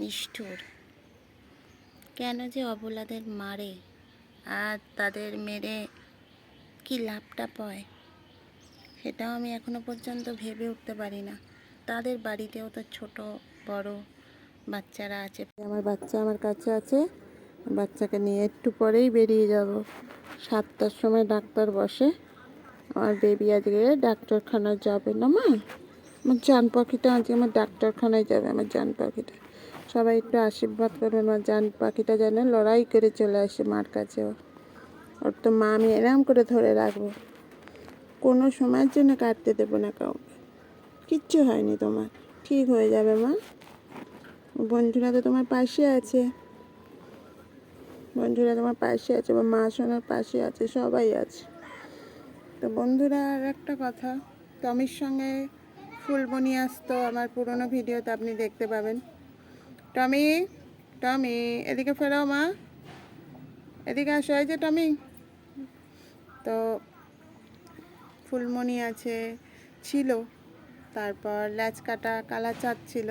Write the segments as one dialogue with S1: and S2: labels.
S1: নিষ্ঠুর। কেন যে অবলাদের মারে, আর তাদের মেরে কি লাভটা পায়, সেটাও আমি এখনও পর্যন্ত ভেবে উঠতে পারি না। তাদের বাড়িতেও তো ছোট, বড় বাচ্চারা আছে। আমার বাচ্চা আমার কাছে আছে বাচ্চাকে নিয়ে একটু পরেই বেরিয়ে যাব। সাতটার সময় ডাক্তার বসে। আমার বেবি আজকে ডাক্তারখানায় যাবে না মা? আমার জান পাখিটা আজকে আমার ডাক্তারখানায় যাবে, আমার জান পাখিটা সবাই একটু আশীর্বাদ করবেন আমার জান পাখিটা যেন লড়াই করে চলে আসে মার কাছে ওর তো মা, আমি এরম করে ধরে রাখব। কোনো সময়ের জন্য কাটতে দেবো না কাউকে। কিচ্ছু হয়নি তোমার। ঠিক হয়ে যাবে মা। বন্ধুরা তো তোমার পাশে আছে। বন্ধুরা তোমার পাশে আছে বা মা সোনার পাশে আছে, সবাই আছে। তো বন্ধুরা, আর একটা কথা। টমির সঙ্গে ফুলবনি আসতো, আমার পুরনো ভিডিওতে আপনি দেখতে পাবেন। টমি টমি, এদিকে ফেরাও মা। এদিকে আসো, এই যে টমি। তো ফুলমণি আছে, ছিল। তারপর ল্যাচ কাটা কালা চাঁদ ছিল।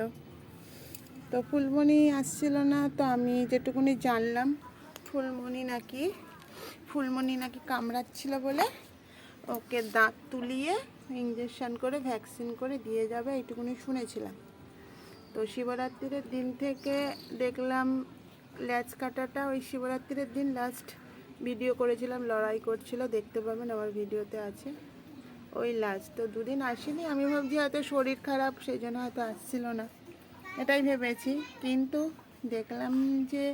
S1: তো ফুলমণি আসছিল না, তো আমি যেটুকুনি জানলাম, ফুলমণি নাকি ফুলমণি নাকি কামড়াচ্ছিল বলে ওকে দাঁত তুলিয়ে ইঞ্জেকশন করে ভ্যাকসিন করে দিয়ে যাবে, এইটুকুনি শুনেছিলাম। তো শিবরাত্রির দিন থেকে দেখলাম ল্যাচ কাটাটা, ওই শিবরাত্রির দিন লাস্ট ভিডিও করেছিলাম, লড়াই করছিল, দেখতে পাবেন আমার ভিডিওতে আছে। ওই লাস্ট তো দুদিন আসেনি, আমি ভাবছি হয়তো শরীর খারাপ, সেই জন্য হয়তো আসছিল না। এটাই ভেবেছি, কিন্তু দেখলাম যে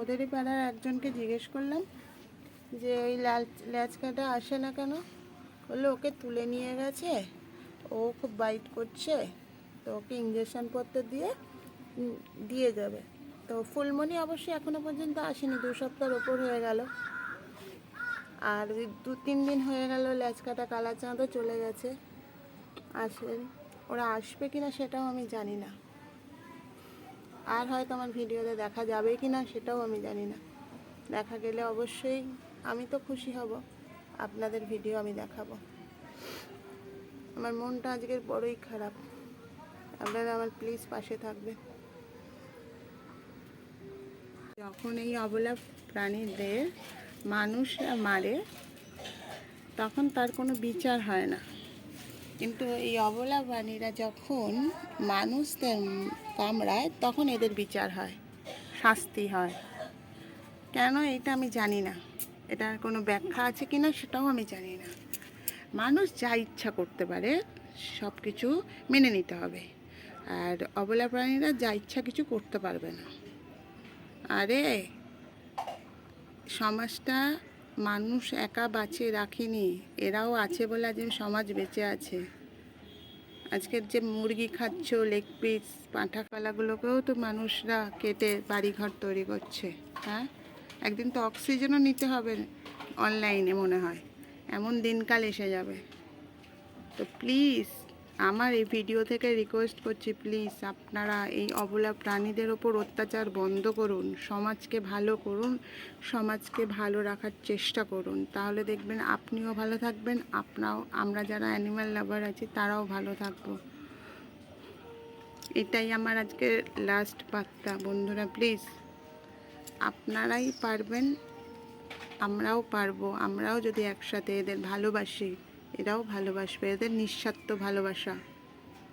S1: ওদেরই পাড়ার একজনকে জিজ্ঞেস করলাম যে ওই ল্যাচ কাটা আসে না কেন? বলল, ওকে তুলে নিয়ে গেছে, ও খুব বাইট করছে। তো ওকে ইঞ্জেকশন পত্র দিয়ে দিয়ে যাবে। তো ফুলমণি অবশ্যই এখনও পর্যন্ত আসেনি, দু সপ্তাহের ওপর হয়ে গেল। আর দু তিন দিন হয়ে গেল ল্যাচ কাটা কালা চাঁদও চলে গেছে। আসেন, ওরা আসবে কিনা সেটাও আমি জানি না। আর হয়তো আমার ভিডিওতে দেখা যাবে কি না সেটাও আমি জানি না। দেখা গেলে অবশ্যই আমি তো খুশি হব, আপনাদের ভিডিও আমি দেখাবো। আমার মনটা আজকের বড়ই খারাপ। আপনারা আমার প্লিজ পাশে থাকবে যখন এই অবলা প্রাণীদের মানুষরা মারে, তখন তার কোনো বিচার হয় না। কিন্তু এই অবলা প্রাণীরা যখন মানুষদের কামড়ায়, তখন এদের বিচার হয়, শাস্তি হয়। কেন এটা আমি জানি না। এটার কোনো ব্যাখ্যা আছে কি না সেটাও আমি জানি না। মানুষ যা ইচ্ছা করতে পারে সব কিছু মেনে নিতে হবে। আর অবলা প্রাণীরা যা ইচ্ছা কিছু করতে পারবে না। আরে, সমাজটা মানুষ একা বাঁচিয়ে রাখেনি, এরাও আছে বলে আজ সমাজ বেঁচে আছে। আজকের যে মুরগি খাচ্ছ লেগ পিস পাঁঠা কলাগুলোকেও তো মানুষরা কেটে বাড়িঘর তৈরি করছে হ্যাঁ? একদিন তো অক্সিজেনও নিতে হবে অনলাইনে মনে হয়, এমন দিনকাল এসে যাবে। তো প্লিজ আমার এই ভিডিও থেকে রিকোয়েস্ট করছি প্লিজ আপনারা এই অবলা প্রাণীদের ওপর অত্যাচার বন্ধ করুন, সমাজকে ভালো করুন, সমাজকে ভালো রাখার চেষ্টা করুন। তাহলে দেখবেন আপনিও ভালো থাকবেন, আপনাও, আমরা যারা অ্যানিম্যাল লাভার আছি, তারাও ভালো থাকব। এটাই আমার আজকে লাস্ট বার্তা। বন্ধুরা প্লিজ আপনারাই পারবেন, আমরাও পারব, আমরাও যদি একসাথে এদের ভালোবাসি। এরাও ভালোবাসবে, এদের নিঃস্বার্থ ভালোবাসা।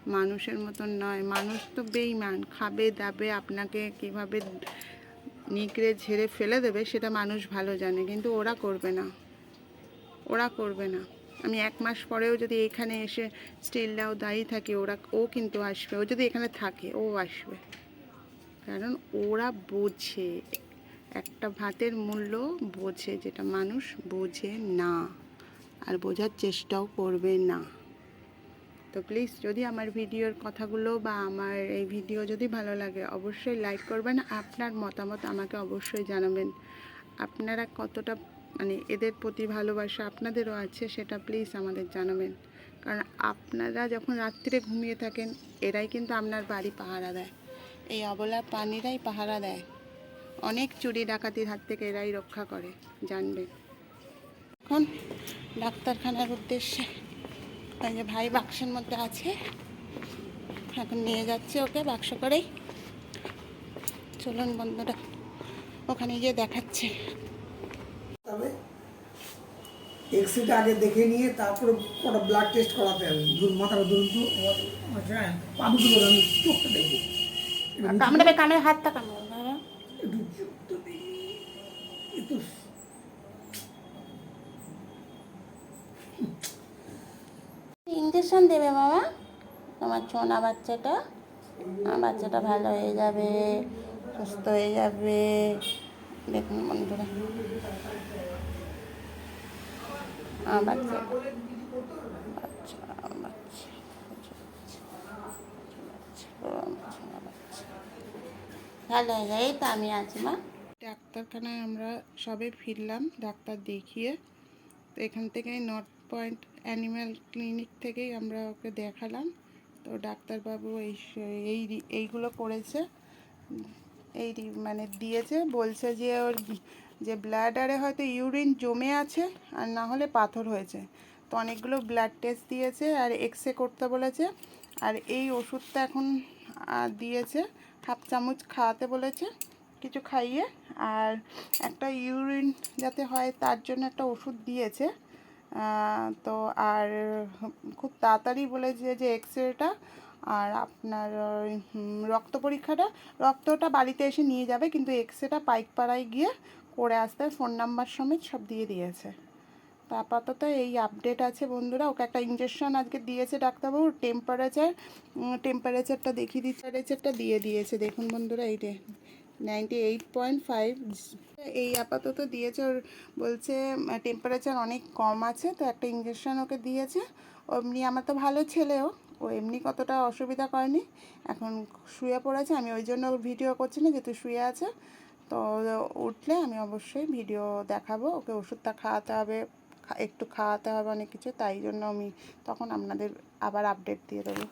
S1: মানুষের মতন নয়। মানুষ তো বেইমান খাবে, দাবে, আপনাকে কীভাবে নিগড়ে ঝেড়ে ফেলে দেবে সেটা মানুষ ভালো জানে, কিন্তু ওরা করবে না। ওরা করবে না। আমি এক মাস পরেও যদি এখানে এসে স্টিলটাও দায়ী থাকি, ওরা, ও কিন্তু আসবে। ও যদি এখানে থাকে, ও আসবে। কারণ ওরা বোঝে। একটা ভাতের মূল্য বোঝে, যেটা মানুষ বোঝে না। আর বোঝার চেষ্টাও করবে না। তো প্লিজ যদি আমার ভিডিওর কথাগুলো বা আমার এই ভিডিও যদি ভালো লাগে, অবশ্যই লাইক করবেন। আপনার মতামত আমাকে অবশ্যই জানাবেন। আপনারা কতটা মানে এদের প্রতি ভালোবাসা আপনাদেরও আছে সেটা প্লিজ আমাদের জানাবেন। কারণ আপনারা যখন রাত্রিরে ঘুমিয়ে থাকেন, এরাই কিন্তু আপনার বাড়ি পাহারা দেয়। এই অবলা প্রাণীরাই পাহারা দেয়। অনেক চুরি ডাকাতির হাত থেকে এরাই রক্ষা করে জানবেন এখন ডাক্তারখানার উদ্দেশ্যে। তাই যে ভাই বাক্সের মধ্যে আছে। এখন নিয়ে যাচ্ছে ওকে বাক্স করেই। চলুন বন্ধুরা ওখানে গিয়ে দেখাচ্ছে।
S2: তবে এক্সরেটা আগে দেখে নিয়ে তারপরে ওটা ব্লাড টেস্ট করাতে হবে। ধরুন তো হ্যাঁ পা দুটো আমি চোখটা দেখব।
S1: কামড়াবে কামড়ে হাতটা কামড়াবে বাবা।
S2: একটু চোখটা দেখি একটু
S1: ইঞ্জেকশন দেবে মামা তোমার সোনা বাচ্চাটা, আমার বাচ্চাটা ভালো হয়ে যাবে, সুস্থ হয়ে যাবে। দেখুন বন্ধুরা। আমার বাচ্চা, ভালো তো আমি মা। ডাক্তারখানায় আমরা সবে ফিরলাম, ডাক্তার দেখিয়ে। তো এখান থেকে নর্থ পয়েন্ট অ্যানিম্যাল ক্লিনিক থেকেই আমরা ওকে দেখালাম। তো ডাক্তারবাবু এই এই এইগুলো করেছে। এই মানে দিয়েছে, বলছে যে ওর যে ব্লাডারে হয়তো ইউরিন জমে আছে আর না হলে পাথর হয়েছে। তো অনেকগুলো ব্লাড টেস্ট দিয়েছে আর এক্স রে করতে বলেছে। আর এই ওষুধটা এখন দিয়েছে, হাফ চামচ খাওয়াতে বলেছে, কিছু খাইয়ে। আর একটা ইউরিন যাতে হয় তার জন্য একটা ওষুধ দিয়েছে। তো আর খুব তাড়াতাড়ি বলেছে যে এক্স রেটা আর আপনার রক্ত পরীক্ষাটা, রক্তটা বাড়িতে এসে নিয়ে যাবে, কিন্তু এক্স রেটা পাইকপাড়ায় গিয়ে করে আসতে ফোন নাম্বার সমেত সব দিয়ে দিয়েছে। তো আপাতত এই আপডেট আছে বন্ধুরা, ওকে একটা ইঞ্জেকশন আজকে দিয়েছে ডাক্তারবাবু টেম্পারেচার টেম্পারেচারটা দেখিয়ে দিচ্ছে টেম্পারেচারটা দিয়ে দিয়েছে। দেখুন বন্ধুরা, এই নাইনটি এইট পয়েন্ট ফাইভ এই আপাতত দিয়েছে ওর, বলছে টেম্পারেচার অনেক কম আছে, তো একটা ইঞ্জেকশন ওকে দিয়েছে। এমনি আমার তো ভালো ছেলেও, ও এমনি কতটা অসুবিধা করেনি। এখন শুয়ে পড়েছে, আমি ওই জন্য ভিডিও করছি না, যেহেতু শুয়ে আছে। তো উঠলে আমি অবশ্যই ভিডিও দেখাবো, ওকে ওষুধটা খাওয়াতে হবে একটু খাওয়াতে হবে অনেক কিছু, তাই জন্য আমি তখন আপনাদের আবার আপডেট দিয়ে দেবো।